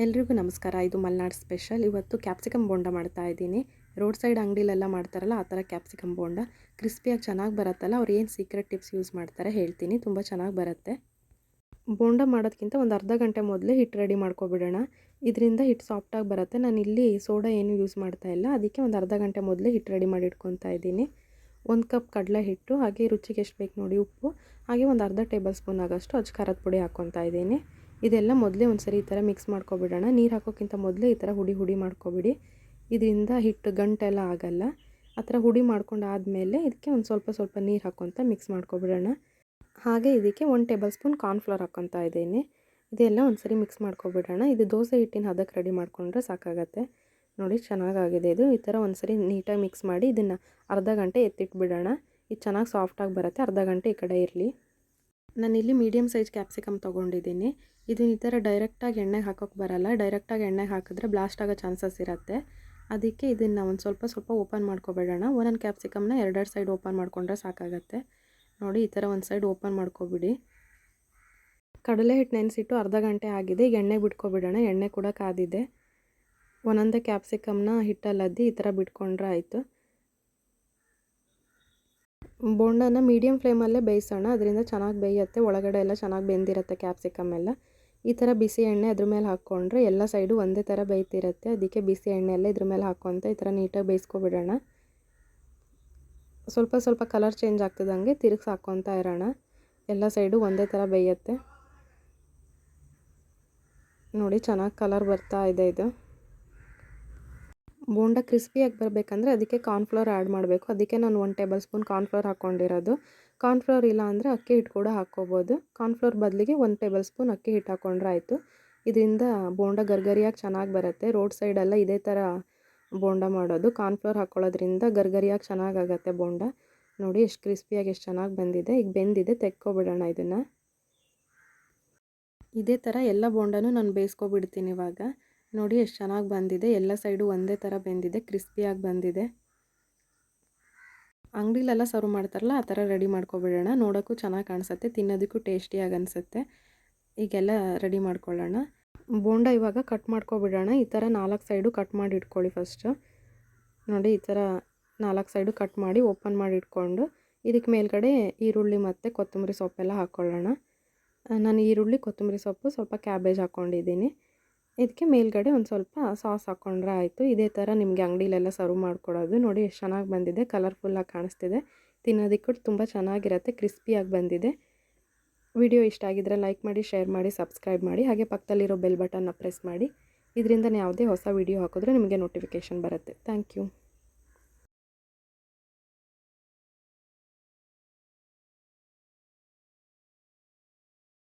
ಎಲ್ರಿಗೂ ನಮಸ್ಕಾರ. ಇದು ಮಲ್ನಾಡ್ ಸ್ಪೆಷಲ್. ಇವತ್ತು ಕ್ಯಾಪ್ಸಿಕಮ್ ಬೋಂಡ ಮಾಡ್ತಾ ಇದ್ದೀನಿ. ರೋಡ್ ಸೈಡ್ ಅಂಗಡಿಲೆಲ್ಲ ಮಾಡ್ತಾರಲ್ಲ, ಆ ಥರ ಕ್ಯಾಪ್ಸಿಕಮ್ ಬೋಂಡ. ಕ್ರಿಸ್ಪಿಯಾಗಿ ಚೆನ್ನಾಗಿ ಬರುತ್ತಲ್ಲ, ಅವ್ರು ಏನು ಸೀಕ್ರೆಟ್ ಟಿಪ್ಸ್ ಯೂಸ್ ಮಾಡ್ತಾರೆ ಹೇಳ್ತೀನಿ. ತುಂಬ ಚೆನ್ನಾಗಿ ಬರುತ್ತೆ. ಬೋಂಡ ಮಾಡೋದಕ್ಕಿಂತ ಒಂದು ಅರ್ಧ ಗಂಟೆ ಮೊದಲೇ ಹಿಟ್ಟು ರೆಡಿ ಮಾಡ್ಕೊಬಿಡೋಣ. ಇದರಿಂದ ಹಿಟ್ಟು ಸಾಫ್ಟಾಗಿ ಬರುತ್ತೆ. ನಾನು ಇಲ್ಲಿ ಸೋಡಾ ಏನು ಯೂಸ್ ಮಾಡ್ತಾ ಇಲ್ಲ. ಅದಕ್ಕೆ ಒಂದು ಅರ್ಧ ಗಂಟೆ ಮೊದಲೇ ಹಿಟ್ಟು ರೆಡಿ ಮಾಡಿ ಇಟ್ಕೊತಾ ಇದ್ದೀನಿ. ಒಂದು ಕಪ್ ಕಡಲೆ ಹಿಟ್ಟು, ಹಾಗೆ ರುಚಿಗೆ ಎಷ್ಟು ಬೇಕು ನೋಡಿ ಉಪ್ಪು, ಹಾಗೆ ಒಂದು ಅರ್ಧ ಟೇಬಲ್ ಸ್ಪೂನ್ ಆಗೋಷ್ಟು ಅಚ್ಚ ಖಾರದ ಪುಡಿ ಹಾಕ್ಕೊತಾ ಇದ್ದೀನಿ. ಇದೆಲ್ಲ ಮೊದಲೇ ಒಂದು ಸರಿ ಈ ಥರ ಮಿಕ್ಸ್ ಮಾಡ್ಕೊಬಿಡೋಣ. ನೀರು ಹಾಕೋಕ್ಕಿಂತ ಮೊದಲೇ ಈ ಥರ ಹುಡಿ ಹುಡಿ ಮಾಡ್ಕೊಬಿಡಿ. ಇದರಿಂದ ಹಿಟ್ಟು ಗಂಟೆಲ್ಲ ಆಗಲ್ಲ. ಆ ಥರ ಹುಡಿ ಮಾಡ್ಕೊಂಡು ಆದಮೇಲೆ ಇದಕ್ಕೆ ಒಂದು ಸ್ವಲ್ಪ ಸ್ವಲ್ಪ ನೀರು ಹಾಕ್ಕೊತ ಮಿಕ್ಸ್ ಮಾಡ್ಕೊಬಿಡೋಣ. ಹಾಗೆ ಇದಕ್ಕೆ ಒಂದು ಟೇಬಲ್ ಸ್ಪೂನ್ ಕಾರ್ನ್ಫ್ಲವರ್ ಹಾಕ್ಕೊತಾ ಇದ್ದೀನಿ. ಇದೆಲ್ಲ ಒಂದು ಸರಿ ಮಿಕ್ಸ್ ಮಾಡ್ಕೊಬಿಡೋಣ. ಇದು ದೋಸೆ ಹಿಟ್ಟಿನ ಹದಕ್ಕೆ ರೆಡಿ ಮಾಡ್ಕೊಂಡ್ರೆ ಸಾಕಾಗತ್ತೆ. ನೋಡಿ ಚೆನ್ನಾಗಾಗಿದೆ ಇದು. ಈ ಥರ ಒಂದು ಸರಿ ನೀಟಾಗಿ ಮಿಕ್ಸ್ ಮಾಡಿ ಇದನ್ನು ಅರ್ಧ ಗಂಟೆ ಎತ್ತಿಟ್ಬಿಡೋಣ. ಇದು ಚೆನ್ನಾಗಿ ಸಾಫ್ಟಾಗಿ ಬರುತ್ತೆ. ಅರ್ಧ ಗಂಟೆ ಈ ಕಡೆ ಇರಲಿ. ನಾನಿಲ್ಲಿ ಮೀಡಿಯಮ್ ಸೈಜ್ ಕ್ಯಾಪ್ಸಿಕಮ್ ತೊಗೊಂಡಿದ್ದೀನಿ. ಇದು ಈ ಥರ ಡೈರೆಕ್ಟಾಗಿ ಎಣ್ಣೆಗೆ ಹಾಕೋಕ್ಕೆ ಬರಲ್ಲ. ಡೈರೆಕ್ಟಾಗಿ ಎಣ್ಣೆಗೆ ಹಾಕಿದ್ರೆ ಬ್ಲಾಸ್ಟ್ ಆಗೋ ಚಾನ್ಸಸ್ ಇರುತ್ತೆ. ಅದಕ್ಕೆ ಇದನ್ನು ಒಂದು ಸ್ವಲ್ಪ ಸ್ವಲ್ಪ ಓಪನ್ ಮಾಡ್ಕೊಬೇಡೋಣ ಒಂದೊಂದು ಕ್ಯಾಪ್ಸಿಕಮ್ನ ಎರಡೆರಡು ಸೈಡ್ ಓಪನ್ ಮಾಡಿಕೊಂಡ್ರೆ ಸಾಕಾಗತ್ತೆ. ನೋಡಿ, ಈ ಥರ ಒಂದು ಸೈಡ್ ಓಪನ್ ಮಾಡ್ಕೊಬಿಡಿ. ಕಡಲೆ ಹಿಟ್ಟು ನೆನೆಸಿಟ್ಟು ಅರ್ಧ ಗಂಟೆ ಆಗಿದೆ. ಈಗ ಎಣ್ಣೆ ಬಿಟ್ಕೊಬಿಡೋಣ. ಎಣ್ಣೆ ಕೂಡ ಕಾದಿದೆ. ಒಂದೊಂದೇ ಕ್ಯಾಪ್ಸಿಕಮ್ನ ಹಿಟ್ಟಲ್ಲದ್ದಿ ಈ ಥರ ಬಿಟ್ಕೊಂಡ್ರೆ ಆಯಿತು. ಬೋಂಡನ ಮೀಡಿಯಮ್ ಫ್ಲೇಮಲ್ಲೇ ಬೇಯಿಸೋಣ. ಅದರಿಂದ ಚೆನ್ನಾಗಿ ಬೇಯುತ್ತೆ. ಒಳಗಡೆ ಎಲ್ಲ ಚೆನ್ನಾಗಿ ಬೆಂದಿರುತ್ತೆ ಕ್ಯಾಪ್ಸಿಕಮ್ ಎಲ್ಲ. ಈ ಥರ ಬಿಸಿ ಎಣ್ಣೆ ಅದ್ರ ಮೇಲೆ ಹಾಕ್ಕೊಂಡ್ರೆ ಎಲ್ಲ ಸೈಡು ಒಂದೇ ಥರ ಬೇಯ್ತಿರುತ್ತೆ. ಅದಕ್ಕೆ ಬಿಸಿ ಎಣ್ಣೆ ಎಲ್ಲ ಇದ್ರ ಮೇಲೆ ಹಾಕ್ಕೊಂತ ಈ ಥರ ನೀಟಾಗಿ ಬೇಯಿಸ್ಕೊಬಿಡೋಣ. ಸ್ವಲ್ಪ ಸ್ವಲ್ಪ ಕಲರ್ ಚೇಂಜ್ ಆಗ್ತದಂಗೆ ತಿರುಗಿಸಿ ಹಾಕ್ಕೊತಾ ಇರೋಣ. ಎಲ್ಲ ಸೈಡು ಒಂದೇ ಥರ ಬೇಯುತ್ತೆ. ನೋಡಿ ಚೆನ್ನಾಗಿ ಕಲರ್ ಬರ್ತಾ ಇದೆ ಇದು. ಬೋಂಡ ಕ್ರಿಸ್ಪಿಯಾಗಿ ಬರಬೇಕಂದ್ರೆ ಅದಕ್ಕೆ ಕಾರ್ನ್ಫ್ಲೋರ್ ಆ್ಯಡ್ ಮಾಡಬೇಕು. ಅದಕ್ಕೆ ನಾನು ಒನ್ ಟೇಬಲ್ ಸ್ಪೂನ್ ಕಾರ್ನ್ಫ್ಲೋರ್ ಹಾಕ್ಕೊಂಡಿರೋದು ಕಾರ್ನ್ಫ್ಲೋರ್ ಇಲ್ಲ ಅಂದರೆ ಅಕ್ಕಿ ಹಿಟ್ಟು ಕೂಡ ಹಾಕ್ಕೋಬೋದು. ಕಾರ್ನ್ಫ್ಲೋರ್ ಬದಲಿಗೆ ಒಂದು ಟೇಬಲ್ ಸ್ಪೂನ್ ಅಕ್ಕಿ ಹಿಟ್ಟು ಹಾಕ್ಕೊಂಡ್ರೆ ಆಯಿತು. ಇದರಿಂದ ಬೋಂಡ ಗರ್ಗರಿಯಾಗಿ ಚೆನ್ನಾಗಿ ಬರುತ್ತೆ. ರೋಡ್ ಸೈಡೆಲ್ಲ ಇದೇ ಥರ ಬೋಂಡ ಮಾಡೋದು. ಕಾರ್ನ್ಫ್ಲೋರ್ ಹಾಕ್ಕೊಳ್ಳೋದ್ರಿಂದ ಗರ್ಗರಿಯಾಗಿ ಚೆನ್ನಾಗಾಗತ್ತೆ ಬೋಂಡ. ನೋಡಿ ಎಷ್ಟು ಕ್ರಿಸ್ಪಿಯಾಗಿ ಎಷ್ಟು ಚೆನ್ನಾಗಿ ಬಂದಿದೆ. ಈಗ ಬೆಂದಿದೆ. ತೆಕ್ಕೊಬಿಡೋಣ ಇದನ್ನು. ಇದೇ ಥರ ಎಲ್ಲ ಬೋಂಡನೂ ನಾನು ಬೇಯಿಸ್ಕೊಬಿಡ್ತೀನಿ ಇವಾಗ. ನೋಡಿ ಎಷ್ಟು ಚೆನ್ನಾಗಿ ಬಂದಿದೆ. ಎಲ್ಲ ಸೈಡು ಒಂದೇ ಥರ ಬೆಂದಿದೆ ಕ್ರಿಸ್ಪಿಯಾಗಿ ಬಂದಿದೆ. ಅಂಗಡಿಲೆಲ್ಲ ಸರ್ವ್ ಮಾಡ್ತಾರಲ್ಲ, ಆ ಥರ ರೆಡಿ ಮಾಡ್ಕೊಬಿಡೋಣ. ನೋಡೋಕ್ಕೂ ಚೆನ್ನಾಗಿ ಕಾಣಿಸುತ್ತೆ, ತಿನ್ನೋದಕ್ಕೂ ಟೇಸ್ಟಿಯಾಗಿ ಅನಿಸುತ್ತೆ. ಈಗೆಲ್ಲ ರೆಡಿ ಮಾಡ್ಕೊಳ್ಳೋಣ. ಬೋಂಡ ಇವಾಗ ಕಟ್ ಮಾಡ್ಕೊಬಿಡೋಣ. ಈ ಥರ ನಾಲ್ಕು ಸೈಡು ಕಟ್ ಮಾಡಿ ಇಟ್ಕೊಳ್ಳಿ ಫಸ್ಟು. ನೋಡಿ, ಈ ಥರ ನಾಲ್ಕು ಸೈಡು ಕಟ್ ಮಾಡಿ ಓಪನ್ ಮಾಡಿ ಇಟ್ಕೊಂಡು ಇದಕ್ಕೆ ಮೇಲ್ಗಡೆ ಈರುಳ್ಳಿ ಮತ್ತು ಕೊತ್ತಂಬರಿ ಸೊಪ್ಪೆಲ್ಲ ಹಾಕ್ಕೊಳ್ಳೋಣ ನಾನು ಈರುಳ್ಳಿ, ಕೊತ್ತಂಬರಿ ಸೊಪ್ಪು ಸ್ವಲ್ಪ ಕ್ಯಾಬೇಜ್ ಹಾಕ್ಕೊಂಡಿದ್ದೀನಿ ಇದಕ್ಕೆ ಮೇಲ್ಗಡೆ ಒಂದು ಸ್ವಲ್ಪ ಸಾಸ್ ಹಾಕ್ಕೊಂಡ್ರೆ ಆಯಿತು. ಇದೇ ಥರ ನಿಮಗೆ ಅಂಗಡಿಲೆಲ್ಲ ಸರ್ವ್ ಮಾಡಿಕೊಡೋದು. ನೋಡಿ ಎಷ್ಟು ಚೆನ್ನಾಗಿ ಬಂದಿದೆ. ಕಲರ್ಫುಲ್ಲಾಗಿ ಕಾಣಿಸ್ತಿದೆ. ತಿನ್ನೋದಕ್ಕೂ ತುಂಬ ಚೆನ್ನಾಗಿರುತ್ತೆ. ಕ್ರಿಸ್ಪಿಯಾಗಿ ಬಂದಿದೆ. ವಿಡಿಯೋ ಇಷ್ಟ ಆಗಿದ್ರೆ ಲೈಕ್ ಮಾಡಿ ಶೇರ್ ಮಾಡಿ ಸಬ್ಸ್ಕ್ರೈಬ್ ಮಾಡಿ. ಹಾಗೆ ಪಕ್ಕದಲ್ಲಿರೋ ಬೆಲ್ ಬಟನ್ನ ಪ್ರೆಸ್ ಮಾಡಿ. ಇದರಿಂದ ಯಾವುದೇ ಹೊಸ ವಿಡಿಯೋ ಹಾಕಿದ್ರೆ ನಿಮಗೆ ನೋಟಿಫಿಕೇಷನ್ ಬರುತ್ತೆ. Thank you